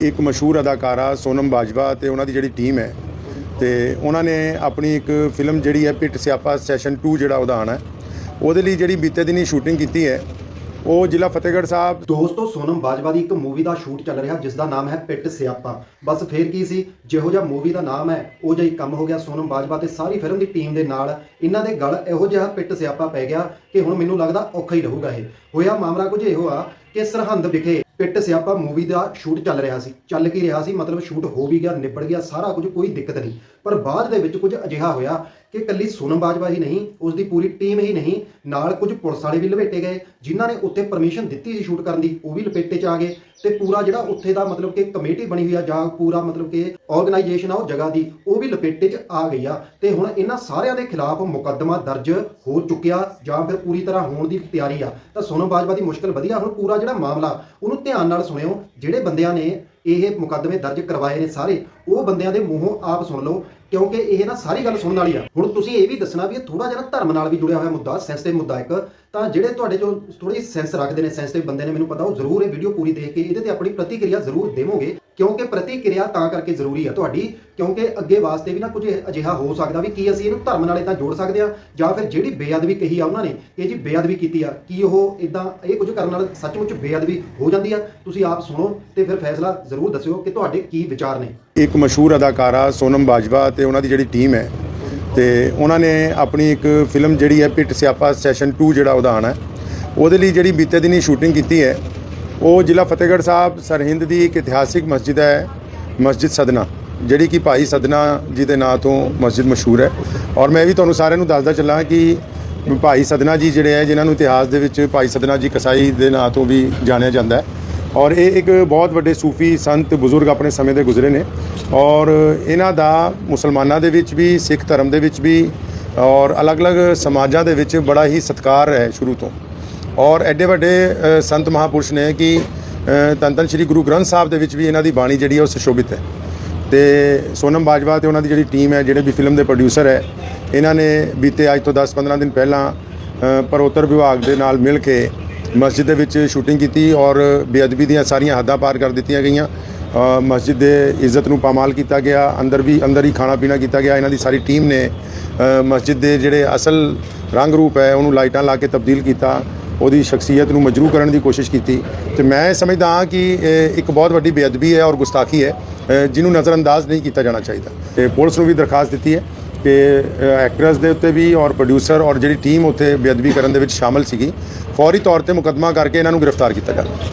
ਇੱਕ ਮਸ਼ਹੂਰ ਅਦਾਕਾਰਾ ਸੋਨਮ ਬਾਜਵਾ ਤੇ ਉਹਨਾਂ ਦੀ ਜਿਹੜੀ ਟੀਮ ਹੈ ਤੇ ਉਹਨਾਂ ਨੇ ਆਪਣੀ ਇੱਕ ਫਿਲਮ ਜਿਹੜੀ ਹੈ ਪਿੱਟ ਸਿਆਪਾ ਸੈਸ਼ਨ 2 ਜਿਹੜਾ ਉਹਦਾ ਆਉਣਾ ਹੈ, ਉਹਦੇ ਲਈ ਜਿਹੜੀ ਬੀਤੇ ਦਿਨੀ ਸ਼ੂਟਿੰਗ ਕੀਤੀ ਹੈ, ਉਹ ਜ਼ਿਲ੍ਹਾ ਫਤਿਹਗੜ੍ਹ ਸਾਹਿਬ ਦੋਸਤੋ, ਸੋਨਮ ਬਾਜਵਾ ਦੀ ਇੱਕ ਮੂਵੀ ਦਾ ਸ਼ੂਟ ਚੱਲ ਰਿਹਾ ਜਿਸ ਦਾ ਨਾਮ ਹੈ ਪਿੱਟ ਸਿਆਪਾ। ਬਸ ਫੇਰ ਕੀ ਸੀ, ਜਿਹੋ ਜਿਹਾ ਮੂਵੀ ਦਾ ਨਾਮ ਹੈ, ਉਹ ਜਿਹਾ ਹੀ ਕੰਮ ਹੋ ਗਿਆ ਸੋਨਮ ਬਾਜਵਾ ਤੇ ਸਾਰੀ ਫਿਲਮ ਦੀ ਟੀਮ ਦੇ ਨਾਲ। ਇਹਨਾਂ ਦੇ ਗਲ ਇਹੋ ਜਿਹਾ ਪਿੱਟ ਸਿਆਪਾ ਪੈ ਗਿਆ ਕਿ ਹੁਣ ਮੈਨੂੰ ਲੱਗਦਾ ਔਖਾ ਹੀ ਰਹੂਗਾ ਇਹ। ਹੋਇਆ ਮਾਮਲਾ ਕੁਝ ਇਹੋ ਆ ਕਿ ਸਰਹੰਦ ਵਿਖੇ ਪਿੱਟ ਸਿਆਪਾ ਮੂਵੀ ਦਾ ਸ਼ੂਟ ਚੱਲ ਰਿਹਾ ਸੀ। ਚੱਲ ਕੀ ਰਿਹਾ ਸੀ? ਮਤਲਬ ਸ਼ੂਟ ਹੋ ਵੀ ਗਿਆ, ਨਿਬੜ ਗਿਆ, ਸਾਰਾ ਕੁਝ ਕੋਈ ਦਿੱਕਤ ਨਹੀਂ। ਪਰ ਬਾਅਦ ਦੇ ਵਿੱਚ ਕੁਝ ਅਜਿਹਾ ਹੋਇਆ ਕਿ ਕੱਲੀ ਸੋਨਮ ਬਾਜਵਾ ਹੀ ਨਹੀਂ ਉਸ ਦੀ ਪੂਰੀ ਟੀਮ ਹੀ ਨਹੀਂ, ਨਾਲ ਕੁਝ ਪੁਲਿਸ ਵਾਲੇ ਵੀ ਲਪੇਟੇ ਗਏ, ਜਿਨ੍ਹਾਂ ਨੇ ਉੱਥੇ ਪਰਮਿਸ਼ਨ ਦਿੱਤੀ ਸੀ ਸ਼ੂਟ ਕਰਨ ਦੀ, ਉਹ ਵੀ ਲਪੇਟੇ ਚ ਆ ਗਏ ਤੇ ਪੂਰਾ ਜਿਹੜਾ ਉੱਥੇ ਦਾ ਮਤਲਬ ਕਿ ਕਮੇਟੀ ਬਣੀ ਹੋਈ ਆ, ਜਾਂ ਪੂਰਾ ਮਤਲਬ ਕਿ ਆਰਗੇਨਾਈਜੇਸ਼ਨ ਆ ਉਹ ਜਗ੍ਹਾ ਦੀ, ਉਹ ਵੀ ਲਪੇਟੇ ਚ ਆ ਗਈ ਆ। ਤੇ ਹੁਣ ਇਹਨਾਂ ਸਾਰਿਆਂ ਦੇ ਖਿਲਾਫ ਮੁਕੱਦਮਾ ਦਰਜ ਹੋ ਚੁੱਕਿਆ, ਜਾਂ ਫਿਰ ਪੂਰੀ ਤਰ੍ਹਾਂ ਹੋਣ ਦੀ ਤਿਆਰੀ ਆ। ਤਾਂ ਸੋਨਮ ਬਾਜਵਾ ਦੀ ਮੁਸ਼ਕਲ ਵਧੀਆ, ਹੁਣ ਪੂਰਾ ਜਿਹੜਾ ਮਾਮਲਾ, ਉਹਨੂੰ ਧਿਆਨ ਨਾਲ ਸੁਣਿਓ, ਜਿਹੜੇ ਬੰਦਿਆਂ ਨੇ ਇਹ ਮੁਕੱਦਮੇ ਦਰਜ ਕਰਵਾਏ ਨੇ ਸਾਰੇ, ਉਹ ਬੰਦਿਆਂ ਦੇ ਮੂੰਹੋਂ ਆਪ ਸੁਣ ਲਓ, ਕਿਉਂਕਿ ਇਹ ਨਾ ਸਾਰੀ ਗੱਲ ਸੁਣਨ ਵਾਲੀ ਆ। ਹੁਣ ਤੁਸੀਂ ਇਹ ਵੀ ਦੱਸਣਾ ਵੀ ਇਹ ਥੋੜਾ ਜਿਹਾ ਧਰਮ ਨਾਲ ਵੀ ਜੁੜਿਆ ਹੋਇਆ ਮੁੱਦਾ ਸੈਂਸਿਟਿਵ ਮੁੱਦਾ ਇੱਕ। ਤਾਂ ਜਿਹੜੇ ਤੁਹਾਡੇ ਜੋ ਥੋੜੀ ਸੈਂਸ ਰੱਖਦੇ ਨੇ ਸੈਂਸਿਟਿਵ ਬੰਦੇ ਨੇ, ਮੈਨੂੰ ਪਤਾ ਉਹ ਜ਼ਰੂਰ ਇਹ ਵੀਡੀਓ ਪੂਰੀ ਦੇਖ ਕੇ ਇਹਦੇ ਤੇ ਆਪਣੀ ਪ੍ਰਤੀਕਿਰਿਆ ਜ਼ਰੂਰ ਦੇਵੋਗੇ। ਕਿਉਂਕਿ ਪ੍ਰਤੀਕਿਰਿਆ ਤਾਂ ਕਰਕੇ ਜ਼ਰੂਰੀ ਹੈ ਤੁਹਾਡੀ, ਕਿਉਂਕਿ ਅੱਗੇ ਵਾਸਤੇ ਵੀ ਨਾ ਕੁਝ ਅਜਿਹਾ ਹੋ ਸਕਦਾ ਵੀ ਕੀ ਅਸੀਂ ਇਹਨੂੰ ਧਰਮ ਨਾਲ ਇਦਾਂ ਜੋੜ ਸਕਦੇ ਆ, ਜਾਂ ਫਿਰ ਜਿਹੜੀ ਬੇਅਦਬੀ ਕਹੀ ਆ ਉਹਨਾਂ ਨੇ ਕਿ ਜੀ ਬੇਅਦਬੀ ਕੀਤੀ ਆ, ਕੀ ਉਹ ਇਦਾਂ ਇਹ ਕੁਝ ਕਰਨ ਨਾਲ ਸੱਚਮੁੱਚ ਬੇਅਦਬੀ ਹੋ ਜਾਂਦੀ ਆ? ਤੁਸੀਂ ਆਪ ਸੁਣੋ ਤੇ ਫਿਰ ਫੈਸਲਾ ਜ਼ਰੂਰ ਦੱਸਿਓ ਕਿ ਤੁਹਾਡੇ ਕੀ ਵਿਚਾਰ ਨੇ। ਇੱਕ ਮਸ਼ਹੂਰ ਅਦਾਕਾਰਾ ਸੋਨਮ ਬਾਜਵਾ ਤੇ ਉਹਨਾਂ ਦੀ ਜਿਹੜੀ ਟੀਮ ਹੈ, ਤੇ ਉਹਨਾਂ ਨੇ ਆਪਣੀ ਇੱਕ ਫਿਲਮ ਜਿਹੜੀ ਹੈ ਪਿੱਟ ਸਿਆਪਾ ਸੈਸ਼ਨ 2 ਜਿਹੜਾ ਉਹਦਾ ਆਉਣਾ ਹੈ, ਉਹਦੇ ਲਈ ਜਿਹੜੀ ਬੀਤੇ ਦਿਨੀ ਸ਼ੂਟਿੰਗ ਕੀਤੀ ਹੈ ਉਹ ਜ਼ਿਲ੍ਹਾ ਫਤਿਹਗੜ੍ਹ ਸਾਹਿਬ ਸਰਹਿੰਦ ਦੀ ਇੱਕ ਇਤਿਹਾਸਿਕ ਮਸਜਿਦ ਹੈ, ਮਸਜਿਦ ਸਦਨਾ, ਜਿਹੜੀ ਕਿ ਭਾਈ ਸਦਨਾ ਜੀ ਦੇ ਨਾਂ ਤੋਂ ਮਸਜਿਦ ਮਸ਼ਹੂਰ ਹੈ। ਔਰ ਮੈਂ ਵੀ ਤੁਹਾਨੂੰ ਸਾਰਿਆਂ ਨੂੰ ਦੱਸਦਾ ਚੱਲਾਂ ਕਿ ਭਾਈ ਸਦਨਾ ਜੀ ਜਿਹੜੇ ਹੈ, ਜਿਨ੍ਹਾਂ ਨੂੰ ਇਤਿਹਾਸ ਦੇ ਵਿੱਚ ਭਾਈ ਸਦਨਾ ਜੀ ਕਸਾਈ ਦੇ ਨਾਂ ਤੋਂ ਵੀ ਜਾਣਿਆ ਜਾਂਦਾ ਹੈ। ਔਰ ਇਹ ਇੱਕ ਬਹੁਤ ਵੱਡੇ ਸੂਫੀ ਸੰਤ ਬਜ਼ੁਰਗ ਆਪਣੇ ਸਮੇਂ ਦੇ ਗੁਜ਼ਰੇ ਨੇ। ਔਰ ਇਹਨਾਂ ਦਾ ਮੁਸਲਮਾਨਾਂ ਦੇ ਵਿੱਚ ਵੀ, ਸਿੱਖ ਧਰਮ ਦੇ ਵਿੱਚ ਵੀ ਔਰ ਅਲੱਗ-ਅਲੱਗ ਸਮਾਜਾਂ ਦੇ ਵਿੱਚ ਬੜਾ ਹੀ ਸਤਿਕਾਰ ਹੈ ਸ਼ੁਰੂ ਤੋਂ। ਔਰ ਐਡੇ ਵੱਡੇ ਸੰਤ ਮਹਾਪੁਰਸ਼ ਨੇ ਕਿ ਤਨ ਧੰਨ ਸ੍ਰੀ ਗੁਰੂ ਗ੍ਰੰਥ ਸਾਹਿਬ ਦੇ ਵਿੱਚ ਵੀ ਇਹਨਾਂ ਦੀ ਬਾਣੀ ਜਿਹੜੀ ਹੈ ਉਹ ਸੁਸ਼ੋਭਿਤ ਹੈ। ਤੇ ਸੋਨਮ ਬਾਜਵਾ ਤੇ ਉਹਨਾਂ ਦੀ ਜਿਹੜੀ ਟੀਮ ਹੈ ਜਿਹੜੇ ਵੀ ਫਿਲਮ ਦੇ ਪ੍ਰੋਡਿਊਸਰ ਹੈ ਇਹਨਾਂ ਨੇ ਬੀਤੇ ਅੱਜ ਤੋਂ 10-15 ਦਿਨ ਪਹਿਲਾਂ ਅ, ਪਰੋਤਰ ਵਿਭਾਗ ਦੇ ਨਾਲ ਮਿਲ ਕੇ ਮਸਜਿਦ ਦੇ ਵਿੱਚ ਸ਼ੂਟਿੰਗ ਕੀਤੀ ਔਰ ਬੇਅਦਬੀ ਦੀਆਂ ਸਾਰੀਆਂ ਹੱਦਾਂ ਪਾਰ ਕਰ ਦਿੱਤੀਆਂ ਗਈਆਂ। ਮਸਜਿਦ ਦੇ ਇੱਜ਼ਤ ਨੂੰ ਪਾਮਾਲ ਕੀਤਾ ਗਿਆ ਅੰਦਰ ਵੀ ਅੰਦਰ ਹੀ ਖਾਣਾ ਪੀਣਾ ਕੀਤਾ ਗਿਆ। ਇਹਨਾਂ ਦੀ ਸਾਰੀ ਟੀਮ ਨੇ ਮਸਜਿਦ ਦੇ ਜਿਹੜੇ ਅਸਲ ਰੰਗ ਰੂਪ ਹੈ ਉਹਨੂੰ ਲਾਈਟਾਂ ਲਾ ਕੇ ਤਬਦੀਲ ਕੀਤਾ। ਉਹਦੀ ਸ਼ਖਸੀਅਤ ਨੂੰ ਮਜਰੂ ਕਰਨ ਦੀ ਕੋਸ਼ਿਸ਼ ਕੀਤੀ। ਤੇ ਮੈਂ ਸਮਝਦਾ ਹਾਂ ਕਿ ਇੱਕ ਬਹੁਤ ਵੱਡੀ ਬੇਅਦਬੀ ਹੈ ਔਰ ਗੁਸਤਾਖੀ ਹੈ ਜਿਹਨੂੰ ਨਜ਼ਰਅੰਦਾਜ਼ ਨਹੀਂ ਕੀਤਾ ਜਾਣਾ ਚਾਹੀਦਾ। ਤੇ ਪੁਲਿਸ ਨੂੰ ਵੀ ਦਰਖਾਸਤ ਦਿੱਤੀ ਹੈ ਕਿ ਐਕਟਰਸ ਦੇ ਉੱਤੇ ਵੀ ਔਰ ਪ੍ਰੋਡਿਊਸਰ ਔਰ ਜਿਹੜੀ ਟੀਮ ਉੱਥੇ ਬੇਅਦਬੀ ਕਰਨ ਦੇ ਵਿੱਚ ਸ਼ਾਮਲ ਸੀਗੀ। ਫੌਰੀ ਤੌਰ ਤੇ ਮੁਕੱਦਮਾ ਕਰਕੇ ਇਹਨਾਂ ਨੂੰ ਗ੍ਰਿਫਤਾਰ ਕੀਤਾ ਜਾਵੇ